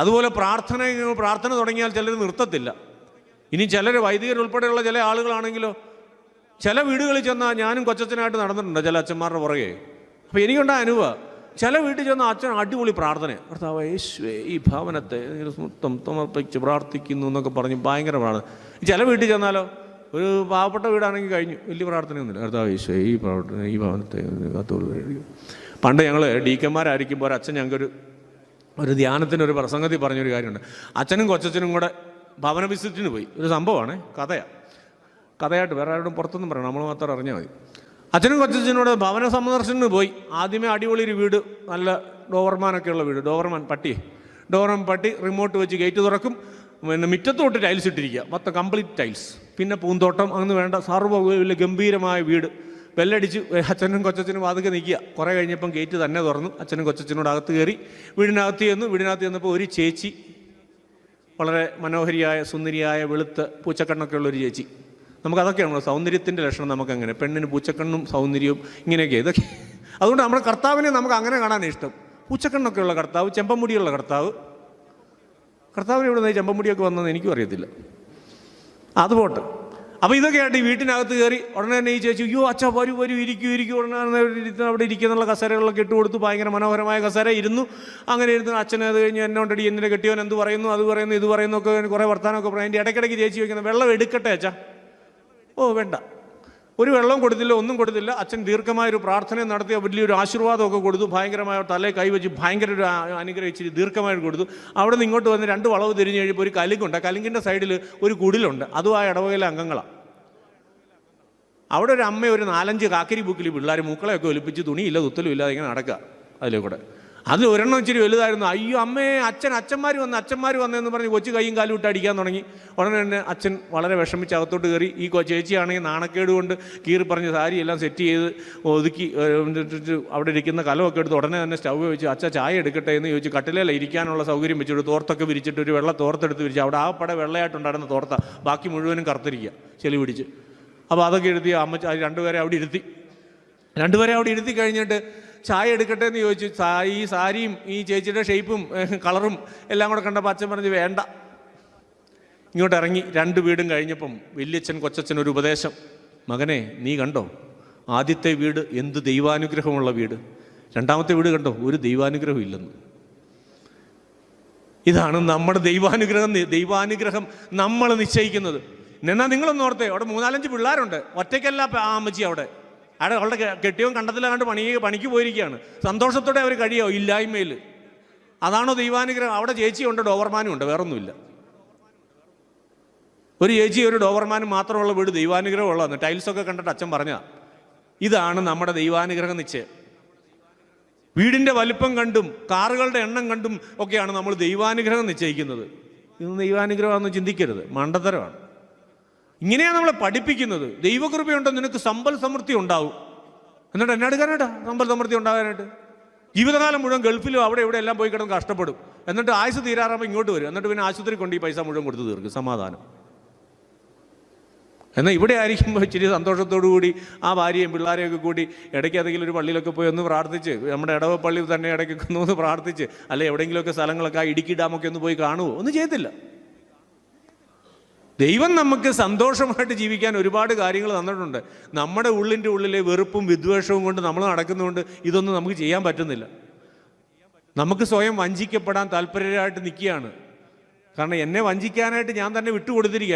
അതുപോലെ പ്രാർത്ഥന പ്രാർത്ഥന തുടങ്ങിയാൽ ചിലർ നിർത്തത്തില്ല. ഇനി ചിലർ വൈദികരുൾപ്പെടെയുള്ള ചില ആളുകളാണെങ്കിലോ ചില വീടുകളിൽ ചെന്നാൽ ഞാനും കൊച്ചച്ഛനായിട്ട് നടന്നിട്ടുണ്ട് ചില അച്ഛന്മാരുടെ പുറകെ. അപ്പോൾ എനിക്കുണ്ട അനുഭവം ചില വീട്ടിൽ ചെന്നാൽ അച്ഛൻ അടിപൊളി പ്രാർത്ഥന കർത്താവ് യേശുവേ ഈ ഭവനത്തെ മൊത്തം സമർപ്പിച്ച് പ്രാർത്ഥിക്കുന്നു എന്നൊക്കെ പറഞ്ഞ് ഭയങ്കര പ്രാർത്ഥന. ചില വീട്ടിൽ ചെന്നാലോ ഒരു പാവപ്പെട്ട വീടാണെങ്കിൽ കഴിഞ്ഞു വലിയ പ്രാർത്ഥനയൊന്നുമില്ല. കർത്താവ് യേശുവേ ഈ പ്രാർത്ഥന ഈ ഭവനത്തെ കാത്തോളൂ പണ്ട് ഞങ്ങൾ ഡി ഒരു അച്ഛൻ ഞങ്ങൾക്കൊരു ഒരു ധ്യാനത്തിന് ഒരു പ്രസംഗത്തിൽ പറഞ്ഞൊരു കാര്യമുണ്ട്. അച്ഛനും കൊച്ചച്ഛനും കൂടെ ഭവന വിസിറ്റിന് പോയി. ഒരു സംഭവമാണ് കഥയാണ് കഥയായിട്ട് വേറെ ആരോടും പുറത്തൊന്നും പറയണം നമ്മൾ മാത്രം അറിഞ്ഞാൽ മതി. അച്ഛനും കൊച്ചച്ഛനോട് ഭവന സന്ദർശനത്തിന് പോയി. ആദ്യമേ അടിപൊളി ഒരു വീട് നല്ല ഡോവർമാനൊക്കെയുള്ള വീട്. ഡോവർമാൻ പട്ടി. ഡോവർമാൻ പട്ടി റിമോട്ട് വെച്ച് ഗേറ്റ് തുറക്കും. പിന്നെ മുറ്റത്തോട്ട് ടൈൽസ് ഇട്ടിരിക്കുക. മൊത്തം കംപ്ലീറ്റ് ടൈൽസ്. പിന്നെ പൂന്തോട്ടം അങ്ങനെ വേണ്ട സർവ ഗംഭീരമായ വീട്. ബെല്ലടിച്ച് അച്ഛനും കൊച്ചച്ഛനും വാതുക്കെ നിൽക്കുക. കുറേ കഴിഞ്ഞപ്പം ഗേറ്റ് തന്നെ തുറന്നു. അച്ഛനും കൊച്ചച്ഛനോട് അകത്ത് കയറി. വീടിനകത്ത് ചെന്നു. വീടിനകത്ത് ചെന്നപ്പോൾ ഒരു ചേച്ചി വളരെ മനോഹരിയായ സുന്ദരിയായ വെളുത്ത് പൂച്ചക്കണ്ണൊക്കെ ഉള്ളൊരു ചേച്ചി. നമുക്കതൊക്കെയാണ് സൗന്ദര്യത്തിന്റെ ലക്ഷണം നമുക്കങ്ങനെ. പെണ്ണിന് പൂച്ചക്കണ്ണും സൗന്ദര്യവും ഇങ്ങനെയൊക്കെ. ഇതൊക്കെ അതുകൊണ്ട് നമ്മുടെ കർത്താവിനെ നമുക്ക് അങ്ങനെ കാണാൻ ഇഷ്ടം. പൂച്ചക്കണ്ണൊക്കെ ഉള്ള കർത്താവ് ചെമ്പമുടിയുള്ള കർത്താവ്. കർത്താവിന് ഇവിടെ നിന്ന് ചെമ്പമുടിയൊക്കെ വന്നതെന്ന് എനിക്കും അറിയത്തില്ല. അതുപോട്ട്. പോട്ടെ അപ്പോൾ ഇതൊക്കെ ആയിട്ട് ഈ വീട്ടിനകത്ത് കയറി ഉടനെ തന്നെ ഈ ചേച്ചി അയ്യോ അച്ഛ വരൂ വരൂ ഇരിക്കൂ ഇരിക്കൂ. ഉടനെ ഇരുന്ന് അവിടെ ഇരിക്കുന്നുള്ള കസേരകളൊക്കെ ഇട്ട് കൊടുത്തു ഭയങ്കര മനോഹരമായ കസേര ഇരുന്നു. അങ്ങനെ ഇരുന്ന് അച്ഛനെ അത് കഴിഞ്ഞ് എന്നോണ്ടടി എന്തിനെ കെട്ടിയവൻ എന്ത് പറയുന്നു അത് പറയുന്നു ഇത് പറയുന്നു ഒക്കെ കുറേ വർത്താനമൊക്കെ പറയും. അതിന്റെ ഇടയ്ക്കിടയ്ക്ക് ചേച്ചി വയ്ക്കുന്നത് വെള്ളം എടുക്കട്ടെ അച്ഛാ? ഓ വേണ്ട. ഒരു വെള്ളം കൊടുത്തില്ല ഒന്നും കൊടുത്തില്ല. അച്ഛൻ ദീർഘമായൊരു പ്രാർത്ഥന നടത്തി വലിയൊരു ആശീർവാദമൊക്കെ കൊടുത്തു. ഭയങ്കരമായ തലേ കൈവച്ച് ഭയങ്കര ഒരു അനുഗ്രഹിച്ച് ദീർഘമായിട്ട് കൊടുത്തു. അവിടെ നിന്ന് ഇങ്ങോട്ട് വന്ന് രണ്ട് വളവ് തിരിഞ്ഞ് കഴിയുമ്പോൾ ഒരു കലുങ്കുണ്ട്. ആ കലുങ്കിന്റെ സൈഡിൽ ഒരു കുടിലുണ്ട്. അതും ആ ഇടവകയിലെ അംഗങ്ങളാണ് അവിടെ ഒരു അമ്മ ഒരു നാലഞ്ച് കാക്കരി ബുക്കിൽ പിള്ളേർ മൂക്കളെയൊക്കെ ഒലിപ്പിച്ച് തുണിയില്ല തുത്തലും ഇല്ലാതെ ഇങ്ങനെ നടക്കുക അതിലെ കൂടെ അതിൽ ഒരെണ്ണം ഇച്ചിരി വലുതായിരുന്നു. അയ്യോ അമ്മേ അച്ഛൻ അച്ഛന്മാർ വന്ന് അച്ഛന്മാർ വന്നെന്ന് പറഞ്ഞ് കൊച്ചു കൈയും കാലും ഇട്ട് അടിക്കാൻ തുടങ്ങി. ഉടനെ തന്നെ അച്ഛൻ വളരെ വിഷമിച്ച് അകത്തോട്ട് കയറി. ഈ ചേച്ചിയാണെങ്കിൽ നാണക്കേട് കൊണ്ട് കീറി പറഞ്ഞ് സാരി എല്ലാം സെറ്റ് ചെയ്ത് ഒതുക്കി അവിടെ ഇരിക്കുന്ന കലമൊക്കെ എടുത്ത് ഉടനെ തന്നെ സ്റ്റൗ വെച്ച് അച്ഛ ചായ എടുക്കട്ടെ എന്ന് ചോദിച്ച് കട്ടിലേല ഇരിക്കാനുള്ള സൗകര്യം വെച്ചിട്ട് തോർത്തൊക്കെ വിരിച്ചിട്ട് ഒരു വെള്ള തോർത്തെടുത്ത് വിരിച്ച് അവിടെ ആ പട വെള്ളയായിട്ടുണ്ടായിരുന്ന തോർത്ത ബാക്കി മുഴുവനും കറുത്തിരിക്കുക ചെളി പിടിച്ച്. അപ്പോൾ അതൊക്കെ എഴുതി അമ്മ രണ്ടുപേരെ അവിടെ ഇരുത്തി. രണ്ടുപേരെ അവിടെ ഇരുത്തി കഴിഞ്ഞിട്ട് ചായ എടുക്കട്ടെ എന്ന് ചോദിച്ചു. ഈ സാരിയും ഈ ചേച്ചിയുടെ ഷേപ്പും കളറും എല്ലാം കൂടെ കണ്ടപ്പോൾ അച്ഛൻ പറഞ്ഞു വേണ്ട. ഇങ്ങോട്ട് ഇറങ്ങി. രണ്ട് വീടും കഴിഞ്ഞപ്പം വലിയച്ഛൻ കൊച്ചച്ഛൻ ഒരു ഉപദേശം. മകനെ നീ കണ്ടോ? ആദ്യത്തെ വീട് എന്ത് ദൈവാനുഗ്രഹമുള്ള വീട്. രണ്ടാമത്തെ വീട് കണ്ടോ? ഒരു ദൈവാനുഗ്രഹം ഇല്ലെന്ന്. ഇതാണ് നമ്മുടെ ദൈവാനുഗ്രഹം ദൈവാനുഗ്രഹം നമ്മൾ നിശ്ചയിക്കുന്നത്. എന്നാ നിങ്ങളൊന്ന് ഓർത്തേ അവിടെ മൂന്നാലഞ്ച് പിള്ളേരുണ്ട്. ഒറ്റയ്ക്കല്ല ആ അമ്മച്ചി അവിടെ. അവിടെ അവളുടെ കെട്ടിയവൻ കണ്ടത്തിലാണ്ട് പണി പണിക്ക് പോയിരിക്കുകയാണ്. സന്തോഷത്തോടെ അവർ കഴിയോ? ഇല്ലായ്മയിൽ. അതാണോ ദൈവാനുഗ്രഹം? അവിടെ ചേച്ചിയുണ്ട് ഡോവർമാനും ഉണ്ട് വേറൊന്നുമില്ല. ഒരു ചേച്ചി ഒരു ഡോവർമാനും മാത്രമുള്ള വീട് ദൈവാനുഗ്രഹം ഉള്ളതാണ് ടൈൽസൊക്കെ കണ്ടിട്ട് അച്ഛൻ പറഞ്ഞ ഇതാണ് നമ്മുടെ ദൈവാനുഗ്രഹം നിശ്ചയം വീടിന്റെ വലിപ്പം കണ്ടും കാറുകളുടെ എണ്ണം കണ്ടും ഒക്കെയാണ് നമ്മൾ ദൈവാനുഗ്രഹം നിശ്ചയിക്കുന്നത്. ഇത് ദൈവാനുഗ്രഹമാണെന്ന് ചിന്തിക്കരുത്. മണ്ടത്തരമാണ്. ഇങ്ങനെയാണ് നമ്മളെ പഠിപ്പിക്കുന്നത്. ദൈവകൃപയുണ്ടോ? നിനക്ക് സമ്പൽ സമൃദ്ധി ഉണ്ടാവും. എന്നിട്ട് എന്നെ എടുക്കാനായിട്ടാ സമ്പൽ സമൃദ്ധി ഉണ്ടാകാനായിട്ട്. ജീവിതകാലം മുഴുവൻ ഗൾഫിലും അവിടെ ഇവിടെ എല്ലാം പോയി കിടന്ന് കഷ്ടപ്പെടും. എന്നിട്ട് ആയുസ് തീരാറാകുമ്പോൾ ഇങ്ങോട്ട് വരും. എന്നിട്ട് പിന്നെ ആശുപത്രി കൊണ്ട് ഈ പൈസ മുഴുവൻ കൊടുത്തു തീർക്കും. സമാധാനം. എന്നാൽ ഇവിടെ ആയിരിക്കുമ്പോൾ ഇച്ചിരി സന്തോഷത്തോടു കൂടി ആ ഭാര്യയും പിള്ളേരെയൊക്കെ കൂടി ഇടയ്ക്ക് ഏതെങ്കിലും ഒരു പള്ളിയിലൊക്കെ പോയി ഒന്ന് പ്രാർത്ഥിച്ച് നമ്മുടെ ഇടവ പള്ളി തന്നെ ഇടയ്ക്കൊക്കെ ഒന്ന് പ്രാർത്ഥിച്ച് അല്ലെ എവിടെയെങ്കിലുമൊക്കെ സ്ഥലങ്ങളൊക്കെ ആ ഇടുക്കി ഡാമൊക്കെ ഒന്ന് പോയി കാണുമോ ഒന്നും ചെയ്യത്തില്ല. ദൈവം നമുക്ക് സന്തോഷമായിട്ട് ജീവിക്കാൻ ഒരുപാട് കാര്യങ്ങൾ തന്നിട്ടുണ്ട്. നമ്മുടെ ഉള്ളിന്റെ ഉള്ളിലെ വെറുപ്പും വിദ്വേഷവും കൊണ്ട് നമ്മൾ നടക്കുന്നതുകൊണ്ട് ഇതൊന്നും നമുക്ക് ചെയ്യാൻ പറ്റുന്നില്ല. നമുക്ക് സ്വയം വഞ്ചിക്കപ്പെടാൻ താല്പര്യരായിട്ട് നിൽക്കുകയാണ്. കാരണം എന്നെ വഞ്ചിക്കാനായിട്ട് ഞാൻ തന്നെ വിട്ടുകൊടുത്തിരിക്കുക